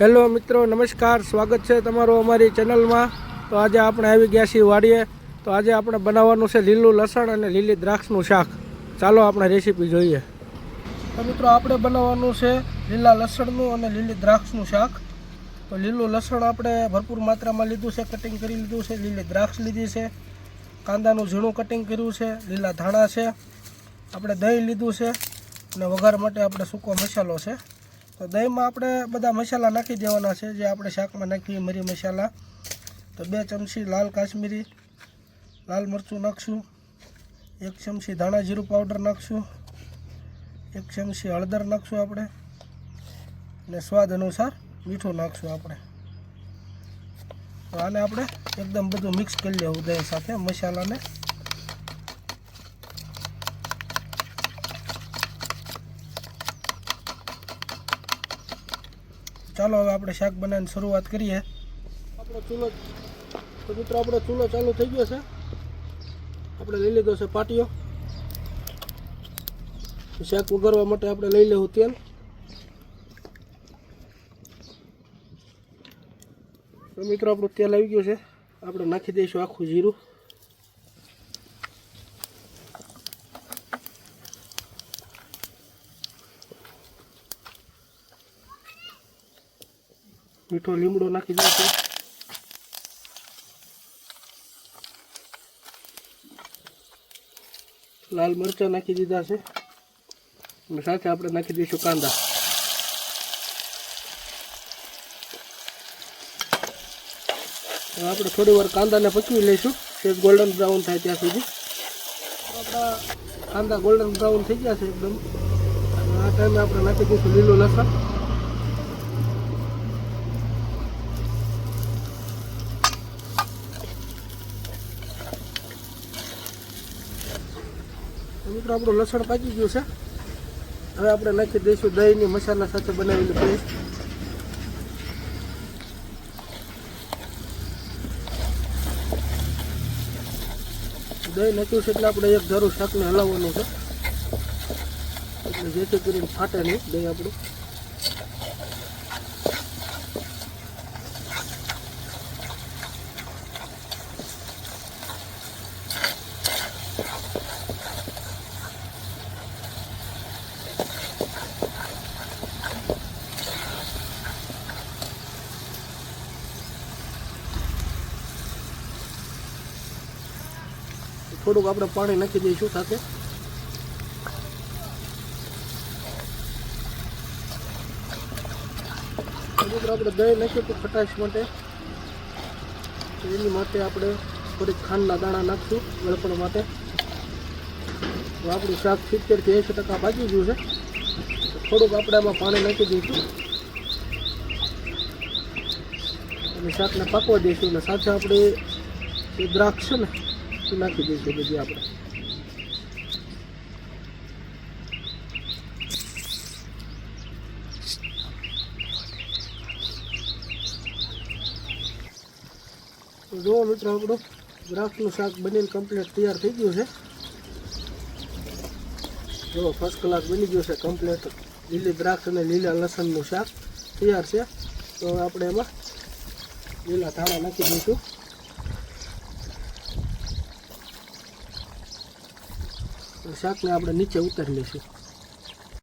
Hello મિત્રો, નમસ્કાર. સ્વાગત છે તમારું અમારી ચેનલમાં. તો આજે આપણે આવી ગયા છીએ વાડીએ. તો આજે આપણે બનાવવાનું છે લીલું લસણ અને લીલી દ્રાક્ષનું શાક. ચાલો આપણે રેસીપી જોઈએ. તો મિત્રો, આપણે બનાવવાનું છે લીલા લસણનું અને લીલી દ્રાક્ષનું શાક. તો લીલું લસણ આપણે ભરપૂર માત્રામાં લીધું છે કટિંગ કરી લીધું છે, લીલી દ્રાક્ષ લીધી છે, કાંદાનું ઝીણું કટિંગ કર્યું છે, લીલા ધાણા છે, આપણે દહીં લીધું છે, અને વઘાર માટે આપણે સૂકો મસાલો છે. તો દહીંમાં આપણે બધા મસાલા નાખી દેવાના છે. જે આપણે શાકમાં નાખીએ મરી મસાલા. તો બે ચમચી લાલ કાશ્મીરી, લાલ મરચું નાખશું. એક ચમચી ધાણા જીરું પાવડર નાખશું. એક ચમચી હળદર નાખશું આપણે. અને સ્વાદ અનુસાર મીઠું નાખશું આપણે. તો આને આપણે એકદમ બધું મિક્સ કરી લેવું દહીં સાથે, મસાલાને. ચાલો હવે આપણે શાક બનાવીને શરૂઆત કરીએ. આપણો ચૂલો તો મિત્રો આપણો ચૂલો ચાલુ થઈ ગયો છે. આપણે લઈ લીધો છે પાટીઓ શાક ઉગારવા માટે આપણે લઈ લેવું તેલ. તો મિત્રો આપણું તેલ આવી ગયું છે. આપણે નાખી દઈશું આખું જીરું. મીઠો લીમડો નાખી દઈશું લાલ મરચાં નાખી દીધા છે. અને સાથે આપણે નાખી દઈશું કાંદા. આપણે થોડી વાર કાંદાને પચવી લઈશું. તે ગોલ્ડન બ્રાઉન થાય ત્યાં સુધી. આપણા કાંદા ગોલ્ડન બ્રાઉન થઈ ગયા છે એકદમ. આ ટાઈમે આપણે નાખી દઈશું લીલું લસણ. મિત્રો, આપણું લસણ પાકી ગયું છે. હવે આપણે નાખી દઈશું દહીંની મસાલા સાથે બનાવેલી પેસ્ટ દહીં નાખ્યું છે એટલે આપણે એક ધારું શાકને હલાવવાનું છે. એટલે જેથી કરીને ફાટે નહીં દહીં આપણું. થોડુંક આપણે પાણી નાખી દઈશું આપણે દહીં નાખ્યું હતું ખટાશ માટે એની માટે આપણે થોડીક ખાંડના દાણા નાખશું ગળપણ માટે. તો આપણું શાક સિત્તેરથી એંસી ટકા ભાગી ગયું છે. થોડુંક આપણે એમાં પાણી નાખી દઈશું. અને શાકને પાકવા દઈશું. અને સાથે આપણે એ દ્રાક્ષ છે ને એ નાખી દઈશું બધી આપણે? જુઓ મિત્રો આપણું ગ્રાફનું શાક બનીને કમ્પ્લીટ તૈયાર થઈ ગયું છે. જો ફર્સ્ટ ક્લાસ બની ગયું છે કમ્પ્લીટ લીલી દ્રાક્ષ અને લીલા લસણનું શાક તૈયાર છે. તો આપણે એમાં લીલા ધાણા નાખી દઈશું. શાકને આપણે નીચે ઉતારી લઈશું.